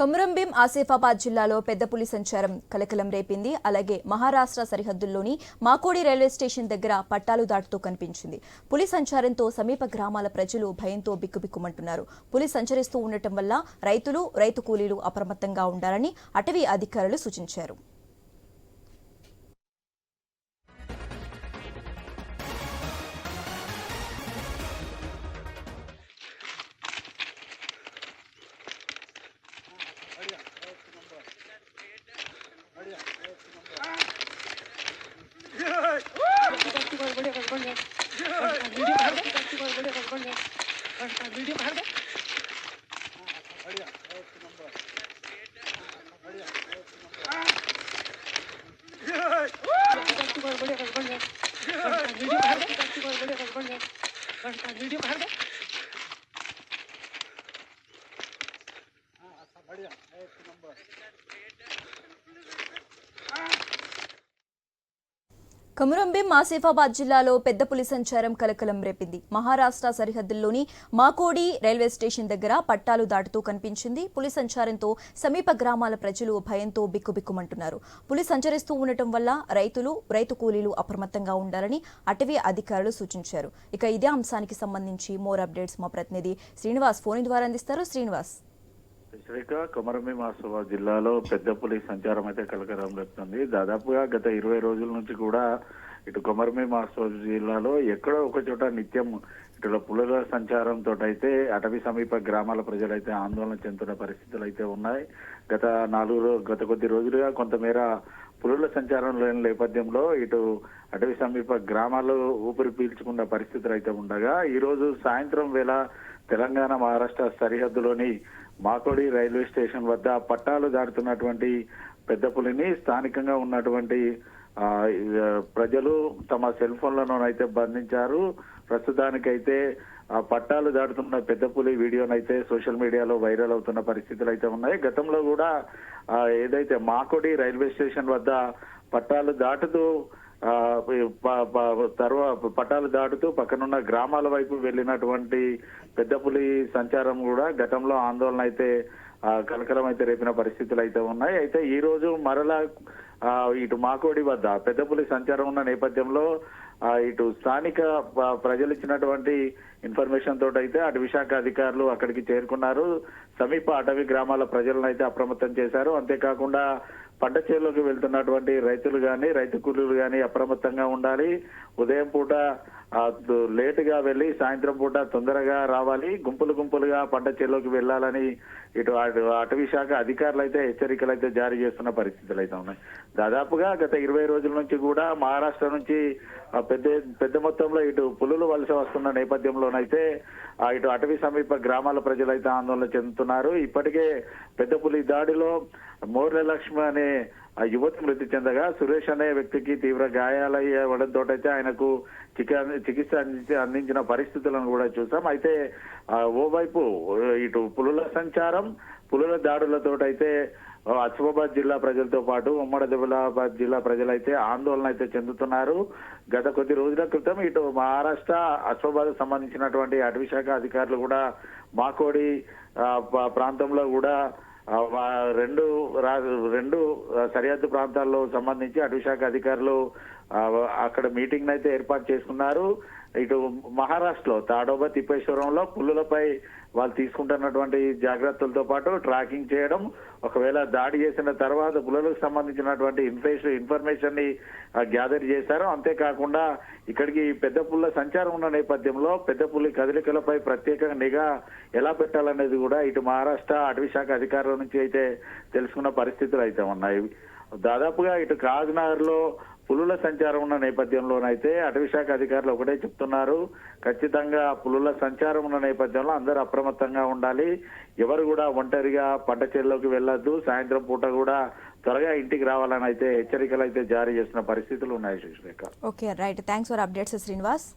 కొమురంభీం ఆసిఫాబాద్ జిల్లాలో పెద్ద పులి సంచారం కలకలం రేపింది. అలాగే మహారాష్ట్ర సరిహద్దుల్లోని మాకోడి రైల్వే స్టేషన్ దగ్గర పట్టాలు దాటుతూ కనిపించింది. పులి సంచారంతో సమీప గ్రామాల ప్రజలు భయంతో బిక్కుబిక్కుమంటున్నారు. పులి సంచరిస్తూ ఉండటం వల్ల రైతులు రైతు కూలీలు అప్రమత్తంగా ఉండాలని అటవీ అధికారులు సూచించారు. बढ़िया एक नंबर కొమురంభీం ఆసిఫాబాద్ జిల్లాలో పెద్ద పులి సంచారం కలకలం రేపింది. మహారాష్ట్ర సరిహద్దుల్లోని మాకోడి రైల్వే స్టేషన్ దగ్గర పట్టాలు దాటుతూ కనిపించింది. పులి సంచారంతో సమీప గ్రామాల ప్రజలు భయంతో బిక్కుబిక్కుమంటున్నారు. పులి సంచరిస్తూ ఉండటం వల్ల రైతులు రైతు కూలీలు అప్రమత్తంగా ఉండాలని అటవీ అధికారులు సూచించారు. ఇక ఇదే అంశానికి సంబంధించి మోర్ అప్డేట్స్ మా ప్రతినిధి శ్రీనివాస్ ఫోన్ ద్వారా అందిస్తారు. శ్రీనివాస్. శ్రీక కొమరమి మాసవ జిల్లాలో పెద్ద పులి సంచారం అయితే కలకరం రేపుతుంది. దాదాపుగా గత ఇరవై రోజుల నుంచి కూడా ఇటు కొమరమి మాసవ జిల్లాలో ఎక్కడో ఒక చోట నిత్యం ఇటు పులుల సంచారంతో అయితే అటవీ సమీప గ్రామాల ప్రజలైతే ఆందోళన చెందుతున్న పరిస్థితులు అయితే ఉన్నాయి. గత నాలుగు రోజు గత కొద్ది రోజులుగా కొంతమేర పులుల సంచారం లేని నేపథ్యంలో ఇటు అటవీ సమీప గ్రామాలు ఊపిరి పీల్చుకున్న పరిస్థితులు అయితే ఉండగా ఈ రోజు సాయంత్రం వేళ తెలంగాణ మహారాష్ట్ర సరిహద్దులోని మాకోడి రైల్వే స్టేషన్ వద్ద పట్టాలు దాటుతున్నటువంటి పెద్ద పులిని స్థానికంగా ఉన్నటువంటి ప్రజలు తమ సెల్ ఫోన్లలోనైతే బంధించారు. ప్రస్తుతానికైతే ఆ పట్టాలు దాటుతున్న పెద్ద పులి వీడియోనైతే సోషల్ మీడియాలో వైరల్ అవుతున్న పరిస్థితులు అయితే ఉన్నాయి. గతంలో కూడా ఏదైతే మాకోడి రైల్వే స్టేషన్ వద్ద పట్టాలు దాటుతూ తర్వాత పట్టాలు దాటుతూ పక్కనున్న గ్రామాల వైపు వెళ్ళినటువంటి పెద్దపులి సంచారం కూడా గతంలో ఆందోళన అయితే కలకలం అయితే రేపిన పరిస్థితులు అయితే ఉన్నాయి. అయితే ఈ రోజు మరలా ఇటు మాకోడి వద్ద పెద్దపులి సంచారం ఉన్న నేపథ్యంలో ఇటు స్థానిక ప్రజలు ఇచ్చినటువంటి ఇన్ఫర్మేషన్ తోటి అయితే అటు విశాఖ అధికారులు అక్కడికి చేరుకున్నారు. సమీప అటవీ గ్రామాల ప్రజలను అయితే అప్రమత్తం చేశారు. అంతేకాకుండా పంట చేలోకి వెళ్తున్నటువంటి రైతులు కానీ రైతు కూలీలు కానీ అప్రమత్తంగా ఉండాలి. ఉదయం పూట లేటుగా వెళ్ళి సాయంత్రం పూట తొందరగా రావాలి గుంపులు గుంపులుగా పంట చేలోకి వెళ్ళాలని ఇటు అటు అటవీ శాఖ అధికారులు అయితే హెచ్చరికలు అయితే జారీ చేస్తున్న పరిస్థితులు అయితే ఉన్నాయి. దాదాపుగా గత ఇరవై రోజుల నుంచి కూడా మహారాష్ట్ర నుంచి పెద్ద పెద్ద మొత్తంలో ఇటు పులులు వలస వస్తున్న నేపథ్యంలోనైతే ఇటు అటవీ సమీప గ్రామాల ప్రజలైతే ఆందోళన చెందుతున్నారు. ఇప్పటికే పెద్ద పులి దాడిలో మోర్ల లక్ష్మి అనే ఆ యువతి మృతి చెందగా సురేష్ అనే వ్యక్తికి తీవ్ర గాయాలయ్యడంతో అయితే ఆయనకు చికిత్స అందించి అందించిన పరిస్థితులను కూడా చూసాం. అయితే ఓ ఓవైపు ఇటు పులుల సంచారం పులుల దాడులతోటైతే అయితే ఆసిఫాబాద్ జిల్లా ప్రజలతో పాటు ఉమ్మడి ఆదిలాబాద్ జిల్లా ప్రజలైతే ఆందోళన అయితే చెందుతున్నారు. గత కొద్ది రోజుల క్రితం ఇటు మహారాష్ట్ర ఆసిఫాబాద్ సంబంధించినటువంటి అటవీ శాఖ అధికారులు కూడా మాకోడి ప్రాంతంలో కూడా రెండు రా- రెండు సరిహద్దు ప్రాంతాల్లో సంబంధించి అటవీ శాఖ అధికారులు అక్కడ మీటింగ్ అయితే ఏర్పాటు చేసుకున్నారు. ఇటు మహారాష్ట్రలో తాడోబా తిప్పేశ్వరంలో పుల్లులపై వాళ్ళు తీసుకుంటున్నటువంటి జాగ్రత్తలతో పాటు ట్రాకింగ్ చేయడం ఒకవేళ దాడి చేసిన తర్వాత పులులకు సంబంధించినటువంటి ఇన్ఫర్మేషన్ ఇన్ఫర్మేషన్ని గ్యాదర్ చేశారు. అంతేకాకుండా ఇక్కడికి పెద్ద పుల్ల సంచారం ఉన్న నేపథ్యంలో పెద్ద పుల్లి కదలికలపై ప్రత్యేకంగా నిఘా ఎలా పెట్టాలనేది కూడా ఇటు మహారాష్ట్ర అటవీ శాఖ అధికారుల నుంచి అయితే తెలుసుకున్న పరిస్థితులు అయితే ఉన్నాయి. దాదాపుగా ఇటు కాజ్నగర్లో పులుల సంచారం ఉన్న నేపథ్యంలోనైతే అటవీశాఖ అధికారులు ఒకటే చెప్తున్నారు. ఖచ్చితంగా పులుల సంచారం ఉన్న నేపథ్యంలో అందరూ అప్రమత్తంగా ఉండాలి. ఎవరు కూడా ఒంటరిగా పంట చేల్లోకి వెళ్ళొద్దు. సాయంత్రం పూట కూడా త్వరగా ఇంటికి రావాలని అయితే హెచ్చరికలు అయితే జారీ చేసిన పరిస్థితులు ఉన్నాయి Sushrekha okay right. Thanks for updates Srinivas.